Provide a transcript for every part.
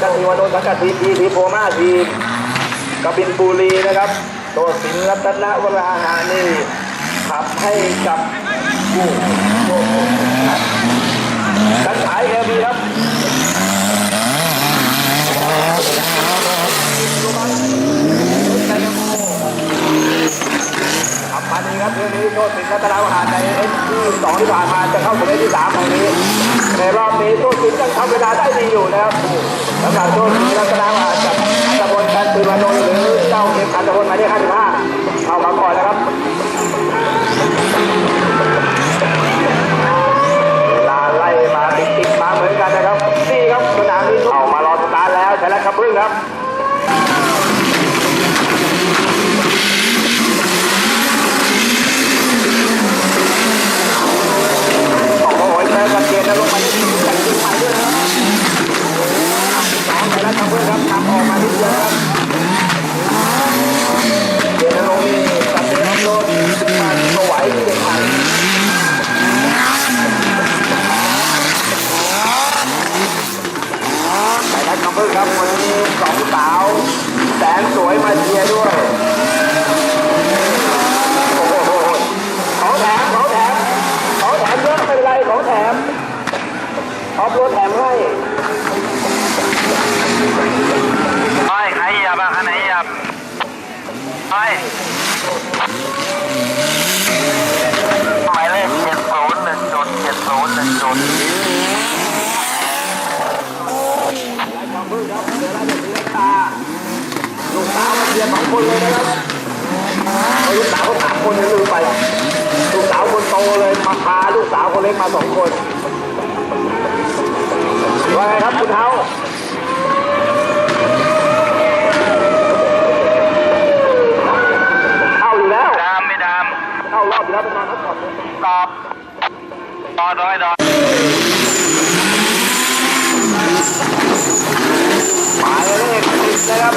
ก็อัตพลจันทร์ศิวานนท์สังกัดทีทีทีโพมาทีมกบินบุรีนะครับโดดสิงรัตนวราหานี่ขับให้กับผู้กันฉายเอลบีครับ บอะคันไหนเหยียบไปหมายเลขเจ็ดศูนย์หนึ่งจุดเจ็ดศูนย์หนึ่งจุดลูกสาวเชียร์สองคนเลยนะครับลูกสาวสามคนเลยลืมไป ลูกสาวคนโตเลยมาพาลูกสาวคนเล็กมาสองคนว่าไงครับคุณเท้าอยู่แล้ว ดามไม่ดาม เข้ารอบอยู่แล้วเป็นนอนพักผ่ อนเลยตอบตอดอยดอยหมายเลขสิบนะครับ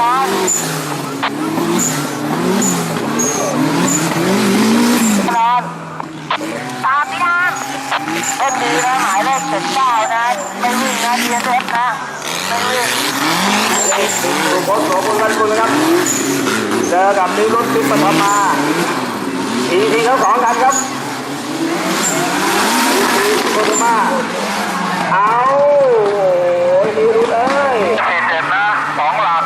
นอนนอนตามพี่ดามเล่นดีนะหมายเลขเจ็ดเก้านะไม่วิ่งนะเดียนเอฟนะไม่วิ่งเลขสิบสุโขทัยคนกันคุณนะครับ เจอกับนิรุตติปฐมาอีทีเขาสองกันครับอีทีปฐมาเอาโอ้ยนิรุตเอ้ยสี่เจ็ดนะสองหลัก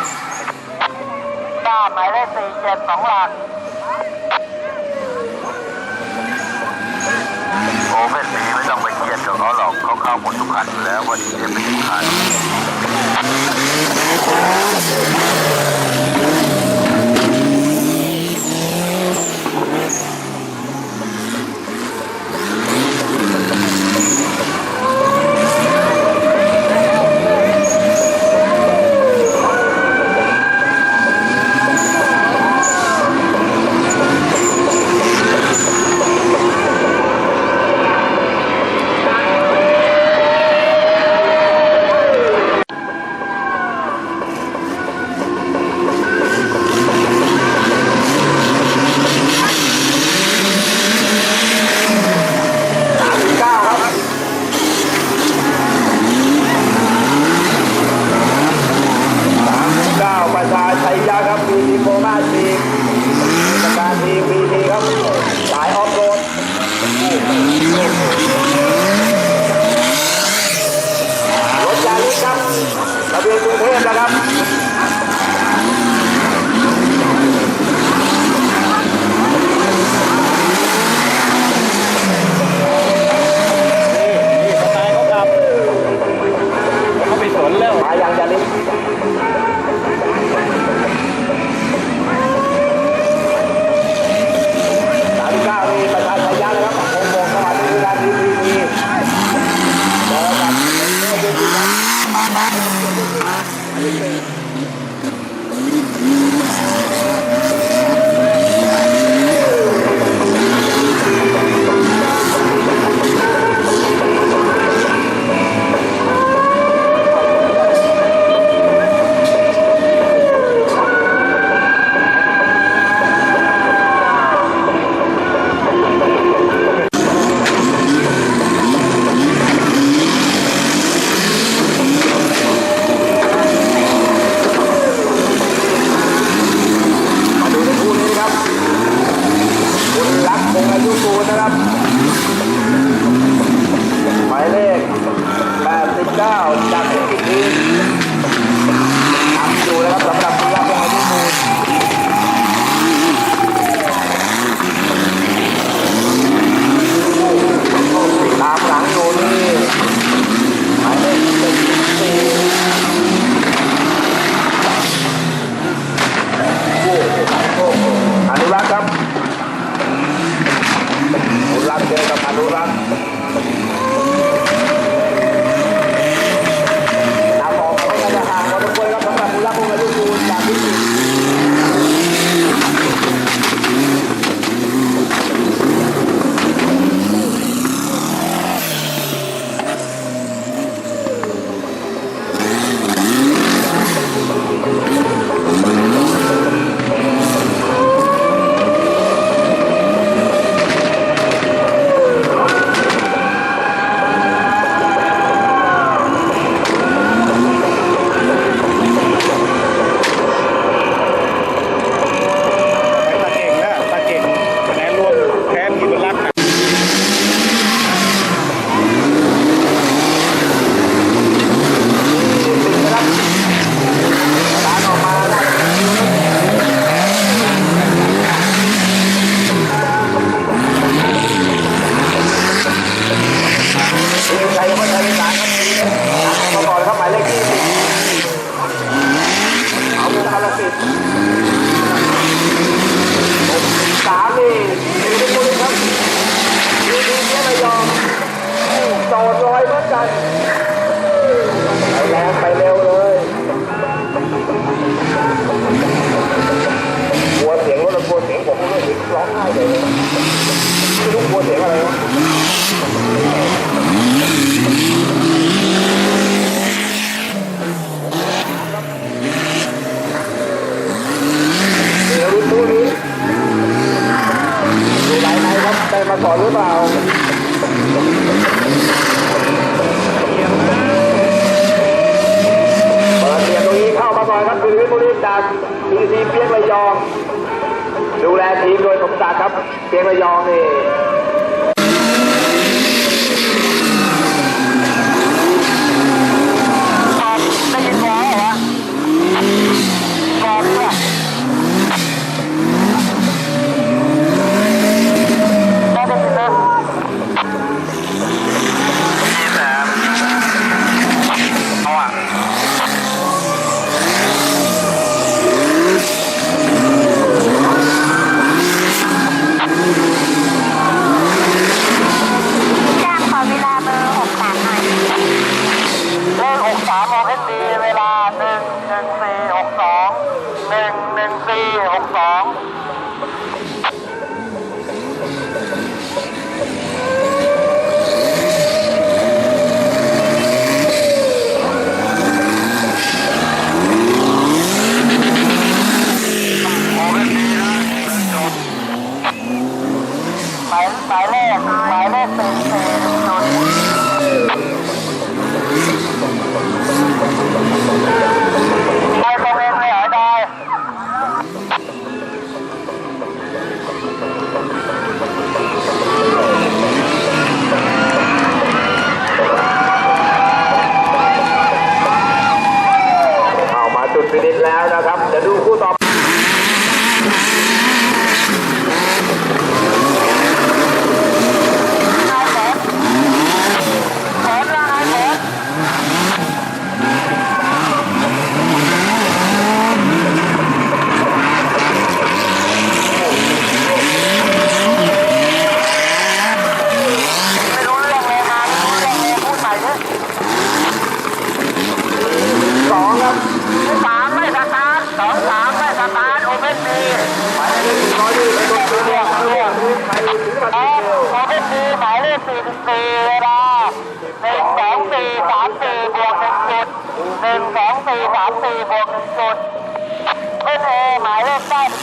ทราบหมายเลขสี่เจ็ดสองหลักโอ้เป็นสีไม่ต้องไปเครียดกับเขาหรอกเขาเข้าหมดทุกคันอยู่แล้ววันนี้จะเป็นทุกคัน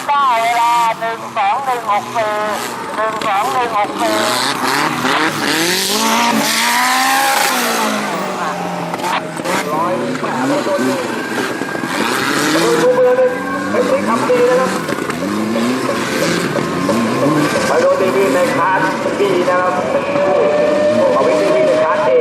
ได้เวลาหนึ่งสองหนึ่งหกสี่หนึ่งสองหนึ่งหกสี่ร้อยแปดโดนดูดูมือเลยไม่ใช่ขับดีนะครับมาโดนดีวีในคาร์ดีนะครับเอาไปดีวีในคาร์ด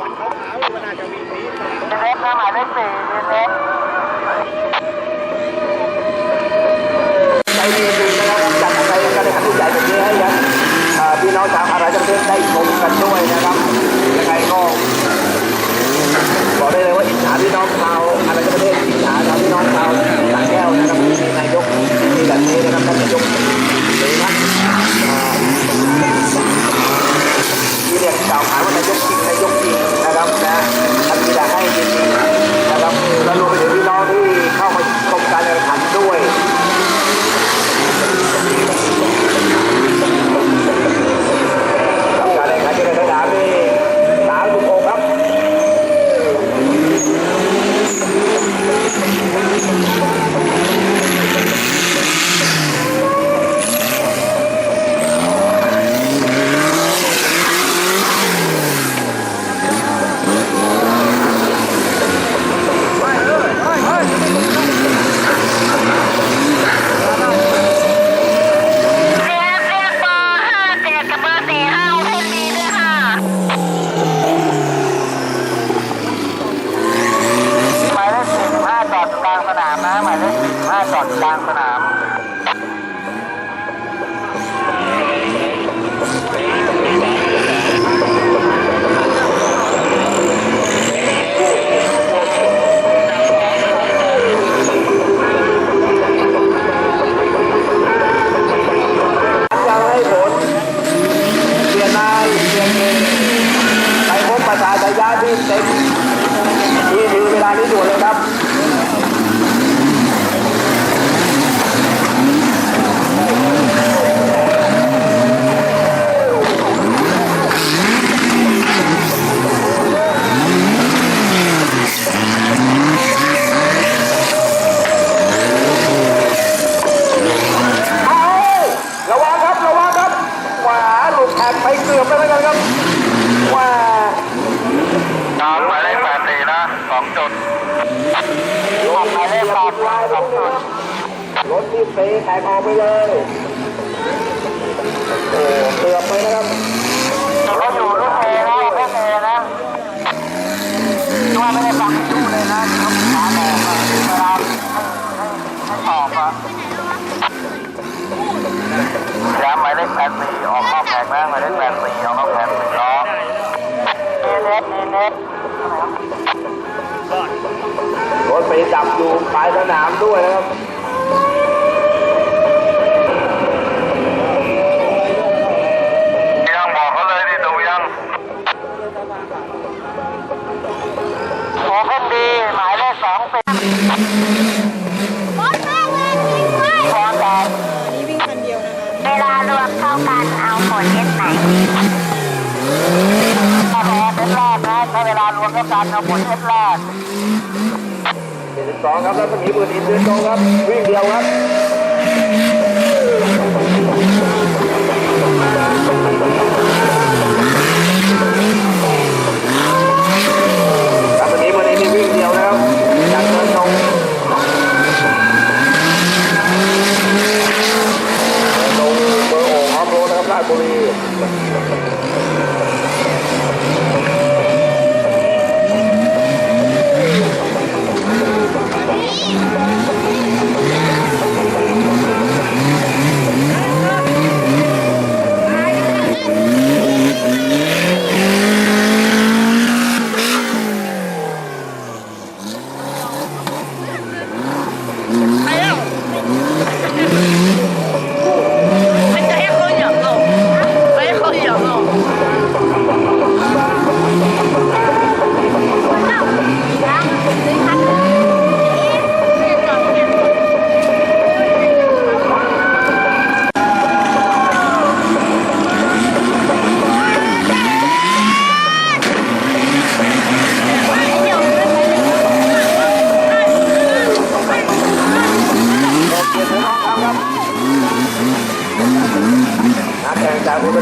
นะครับเล็กหมายเลขสี่ กลางสนาม ด้วยนะครับงบอกเขาเลยดิดูยังหัวขึ้นดีหมายเลขสองเป็นรถแม่เวทีด้วห้อมแล้วนี่วิ่งคนเดียวนะคะเวลารวมเท่ากันเอาผลเย็นไหนแต่แพ้เป็นแรกนะถ้าเวลารวมเท่ากันเอาผลเย็น องครับแล้วก็หนีมือดีเดินตรงครับวิ่งเดียวครับ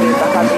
แ